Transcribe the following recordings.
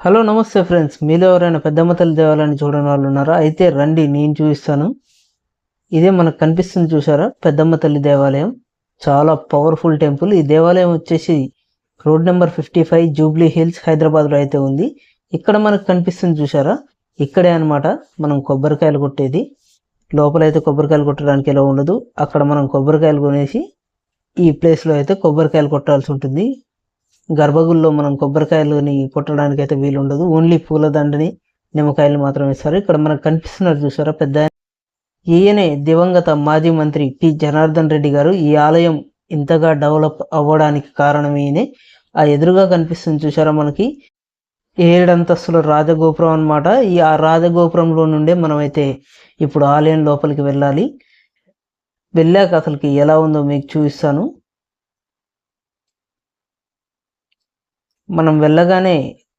Hello నమస్తే friends. మీలో ఎవరైనా పెద్దమ్మ తల్లి దేవాలయాన్ని చూడని వాళ్ళు ఉన్నారా? అయితే రండి నేను చూపిస్తాను. ఇదే మనకు కనిపిస్తుంది చూసారా పెద్దమ్మ తల్లి దేవాలయం. చాలా పవర్ఫుల్ టెంపుల్ ఈ దేవాలయం వచ్చేసి road number fifty five Jubilee Hills హైదరాబాద్లో అయితే ఉంది. ఇక్కడ మనకు కనిపిస్తుంది చూసారా ఇక్కడే అన్నమాట మనం కొబ్బరికాయలు కొట్టేది. లోపలైతే కొబ్బరికాయలు కొట్టడానికి ఎలా ఉండదు. అక్కడ మనం కొబ్బరికాయలు కొనేసి ఈ ప్లేస్లో అయితే కొబ్బరికాయలు కొట్టాల్సి ఉంటుంది. గర్భగుల్లో మనం కొబ్బరికాయలని కొట్టడానికి అయితే వీలు ఉండదు ఓన్లీ పూలదండని నిమ్మకాయలు మాత్రమే ఇస్తారు ఇక్కడ మనకు కనిపిస్తున్నారు చూసారా పెద్ద ఈయనే దివంగత మాజీ మంత్రి పి జనార్దన్ రెడ్డి గారు. ఈ ఆలయం ఇంతగా డెవలప్ అవ్వడానికి కారణం ఈయనే. ఆ ఎదురుగా కనిపిస్తుంది చూసారా మనకి ఏడంతస్తుల రాజగోపురం అన్నమాట. ఈ ఆ రాజగోపురంలో నుండే మనమైతే ఇప్పుడు ఆలయం లోపలికి వెళ్ళాలి. వెళ్ళాక అసలుకి ఎలా ఉందో మీకు చూపిస్తాను. మనం వెళ్ళగానే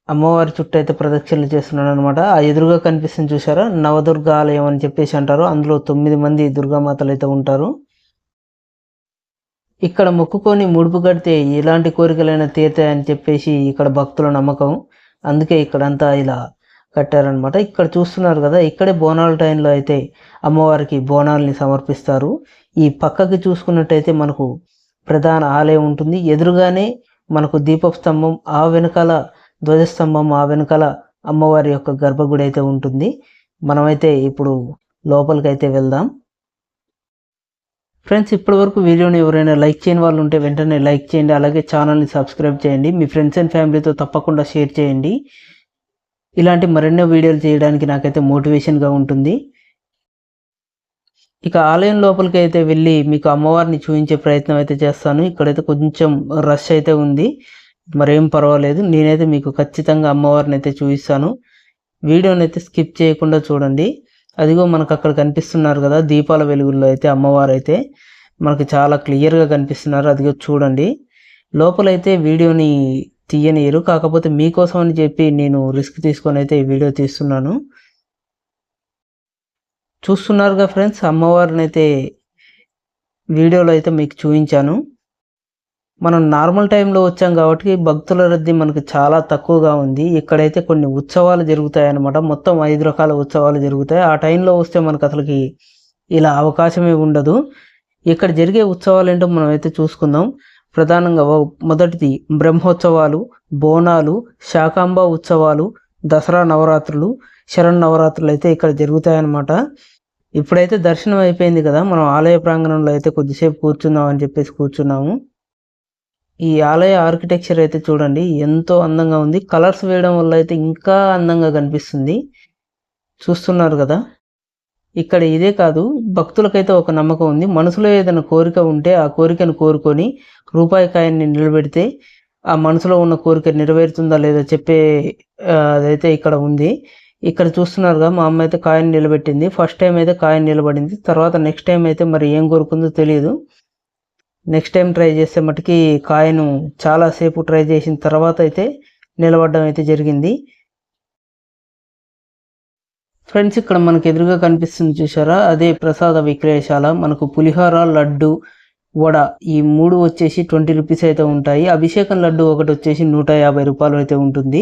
అమ్మవారి చుట్టూ అయితే ప్రదక్షిణలు చేస్తున్నాడు అనమాట ఆ ఎదురుగా కనిపిస్తుంది చూసారా నవదుర్గ ఆలయం అని చెప్పేసి అంటారు. అందులో తొమ్మిది మంది దుర్గామాతలు అయితే ఉంటారు. ఇక్కడ మొక్కుకొని ముడుపు కడితే ఎలాంటి కోరికలైనా తీరుతాయని చెప్పేసి ఇక్కడ భక్తుల నమ్మకం. అందుకే ఇక్కడంతా ఇలా కట్టారనమాట ఇక్కడ చూస్తున్నారు కదా ఇక్కడే బోనాల టైంలో అయితే అమ్మవారికి బోనాల్ని సమర్పిస్తారు. ఈ పక్కకి చూసుకున్నట్టయితే మనకు ప్రధాన ఆలయం ఉంటుంది. ఎదురుగానే మనకు దీప స్తంభం ఆ వెనకాల ధ్వజస్తంభం ఆ వెనకాల అమ్మవారి యొక్క గర్భగుడి అయితే ఉంటుంది. మనమైతే ఇప్పుడు లోపలికి అయితే వెళ్దాం. ఫ్రెండ్స్ ఇప్పటి వరకు వీడియోని ఎవరైనా లైక్ చేయని వాళ్ళు ఉంటే వెంటనే లైక్ చేయండి. అలాగే ఛానల్ని సబ్స్క్రైబ్ చేయండి. మీ ఫ్రెండ్స్ అండ్ ఫ్యామిలీతో తప్పకుండా షేర్ చేయండి. ఇలాంటి మరెన్నో వీడియోలు చేయడానికి నాకైతే మోటివేషన్గా ఉంటుంది. ఇక ఆలయం లోపలికి అయితే వెళ్ళి మీకు అమ్మవారిని చూపించే ప్రయత్నం అయితే చేస్తాను. ఇక్కడైతే కొంచెం రష్ అయితే ఉంది. మరేం పర్వాలేదు. నేనైతే మీకు ఖచ్చితంగా అమ్మవారిని అయితే చూపిస్తాను. వీడియోని అయితే స్కిప్ చేయకుండా చూడండి. అదిగో మనకు అక్కడ కనిపిస్తున్నారు కదా దీపాల వెలుగుల్లో అయితే అమ్మవారు అయితే మనకు చాలా క్లియర్గా కనిపిస్తున్నారు. అదిగో చూడండి. లోపలైతే వీడియోని తీయనియరు. కాకపోతే మీకోసం అని చెప్పి నేను రిస్క్ తీసుకొని అయితే ఈ వీడియో తీస్తున్నాను. చూస్తున్నారుగా ఫ్రెండ్స్ అమ్మవారిని అయితే వీడియోలో అయితే మీకు చూపించాను. మనం నార్మల్ టైంలో వచ్చాం కాబట్టి భక్తుల రద్దీ మనకు చాలా తక్కువగా ఉంది. ఇక్కడైతే కొన్ని ఉత్సవాలు జరుగుతాయి అన్నమాట మొత్తం ఐదు రకాల ఉత్సవాలు జరుగుతాయి. ఆ టైంలో వస్తే మనకు అసలుకి ఇలా అవకాశమే ఉండదు. ఇక్కడ జరిగే ఉత్సవాలు ఏంటో మనం అయితే చూసుకుందాం. ప్రధానంగా మొదటిది బ్రహ్మోత్సవాలు బోనాలు శాకాంబ ఉత్సవాలు దసరా నవరాత్రులు శరణ్ నవరాత్రులు అయితే ఇక్కడ జరుగుతాయన్నమాట. ఇప్పుడైతే దర్శనం అయిపోయింది కదా మనం ఆలయ ప్రాంగణంలో అయితే కొద్దిసేపు కూర్చుందాం అని చెప్పేసి కూర్చున్నాము. ఈ ఆలయ ఆర్కిటెక్చర్ అయితే చూడండి ఎంతో అందంగా ఉంది. కలర్స్ వేయడం వల్ల అయితే ఇంకా అందంగా కనిపిస్తుంది. చూస్తున్నారు కదా ఇక్కడ ఇదే కాదు భక్తులకైతే ఒక నమ్మకం ఉంది. మనసులో ఏదైనా కోరిక ఉంటే ఆ కోరికను కోరుకొని రూపాయి కాయన్ని నిలబెడితే ఆ మనసులో ఉన్న కోరిక నెరవేరుతుందా లేదా చెప్పే అదైతే ఇక్కడ ఉంది. ఇక్కడ చూస్తున్నారుగా మా అమ్మ అయితే కాయిన్ నిలబెట్టింది. ఫస్ట్ టైం అయితే కాయిన్ నిలబడింది. తర్వాత నెక్స్ట్ టైం అయితే మరి ఏం కోరుకుందో తెలియదు. నెక్స్ట్ టైం ట్రై చేస్తే మటుకి కాయను చాలాసేపు ట్రై చేసిన తర్వాత అయితే నిలబడడం అయితే జరిగింది. ఫ్రెండ్స్ ఇక్కడ మనకు ఎదురుగా కనిపిస్తుంది చూసారా అదే ప్రసాద విక్రయశాల. మనకు పులిహోర లడ్డు వడ ఈ మూడు వచ్చేసి ట్వంటీ రూపీస్ అయితే ఉంటాయి. అభిషేకం లడ్డు ఒకటి వచ్చేసి నూట యాభై రూపాయలు అయితే ఉంటుంది.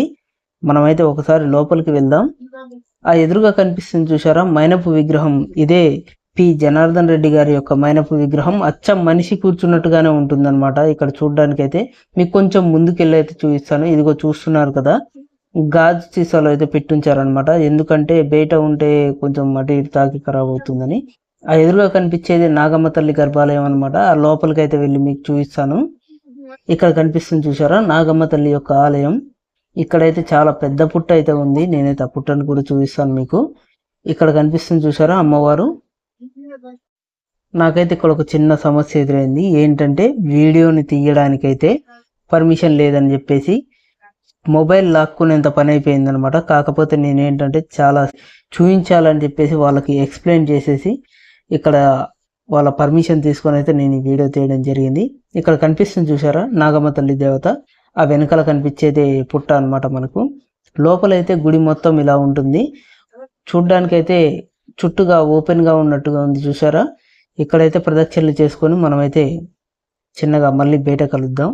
మనమైతే ఒకసారి లోపలికి వెళ్దాం. ఆ ఎదురుగా కనిపిస్తుంది చూసారా మైనపు విగ్రహం. ఇదే పి. జనార్దన్ రెడ్డి గారి యొక్క మైనపు విగ్రహం. అచ్చం మనిషి కూర్చున్నట్టుగానే ఉంటుందన్నమాట ఇక్కడ చూడడానికి అయితే మీకు కొంచెం ముందుకెళ్ళి అయితే చూపిస్తాను. ఇదిగో చూస్తున్నారు కదా. గాజు సీసాలో అయితే పెట్టించారనమాట ఎందుకంటే బయట ఉంటే కొంచెం అటు ఇటు తాకి ఖరాబ్ అవుతుందని. ఆ ఎదురుగా కనిపించేది నాగమ్మ తల్లి గర్భాలయం అనమాట ఆ లోపలికి అయితే వెళ్ళి మీకు చూపిస్తాను. ఇక్కడ కనిపిస్తుంది చూసారా నాగమ్మ తల్లి యొక్క ఆలయం. ఇక్కడైతే చాలా పెద్ద పుట్ట అయితే ఉంది. నేనైతే ఆ పుట్టను కూడా చూపిస్తాను మీకు. ఇక్కడ కనిపిస్తుంది చూసారా అమ్మవారు? నాకైతే ఇక్కడ ఒక చిన్న సమస్య ఎదురైంది. ఏంటంటే వీడియోని తీయడానికైతే పర్మిషన్ లేదని చెప్పేసి మొబైల్ లాక్కునేంత పని అయిపోయింది అనమాట కాకపోతే నేనేంటంటే చాలా చూపించాలని చెప్పేసి వాళ్ళకి ఎక్స్ప్లెయిన్ చేసేసి ఇక్కడ వాళ్ళ పర్మిషన్ తీసుకొని అయితే నేను ఈ వీడియో తీయడం జరిగింది. ఇక్కడ కనిపిస్తుంది చూసారా నాగమ్మ తల్లి దేవత. ఆ వెనకాల కనిపించేది పుట్ట అన్నమాట మనకు. లోపలైతే గుడి మొత్తం ఇలా ఉంటుంది. చూడ్డానికైతే చుట్టుగా ఓపెన్గా ఉన్నట్టుగా ఉంది చూసారా? ఇక్కడైతే ప్రదక్షిణలు చేసుకొని మనమైతే చిన్నగా మళ్ళీ బయట కలుద్దాం.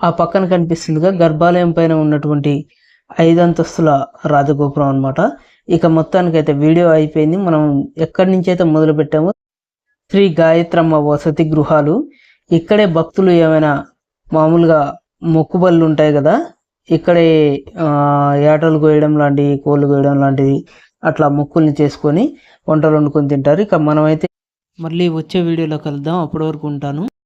ఆ పక్కన కనిపిస్తుందిగా గర్భాలయం పైన ఉన్నటువంటి ఐదు అంతస్తుల రాజగోపురం అన్నమాట. ఇక మొత్తానికి అయితే వీడియో అయిపోయింది. మనం ఎక్కడి నుంచి అయితే మొదలు పెట్టామో శ్రీ గాయత్రమ్మ వసతి గృహాలు. ఇక్కడే భక్తులు ఏమైనా మామూలుగా మొక్కుబళ్ళు ఉంటాయి కదా ఇక్కడే ఆ, ఏటలు కోయడం లాంటివి కోళ్ళు కోయడం లాంటివి అట్లా మొక్కుల్ని చేసుకొని వంటలు వండుకొని తింటారు. ఇక మనమైతే మళ్ళీ వచ్చే వీడియోలో కలుద్దాం. అప్పటి వరకు ఉంటాను.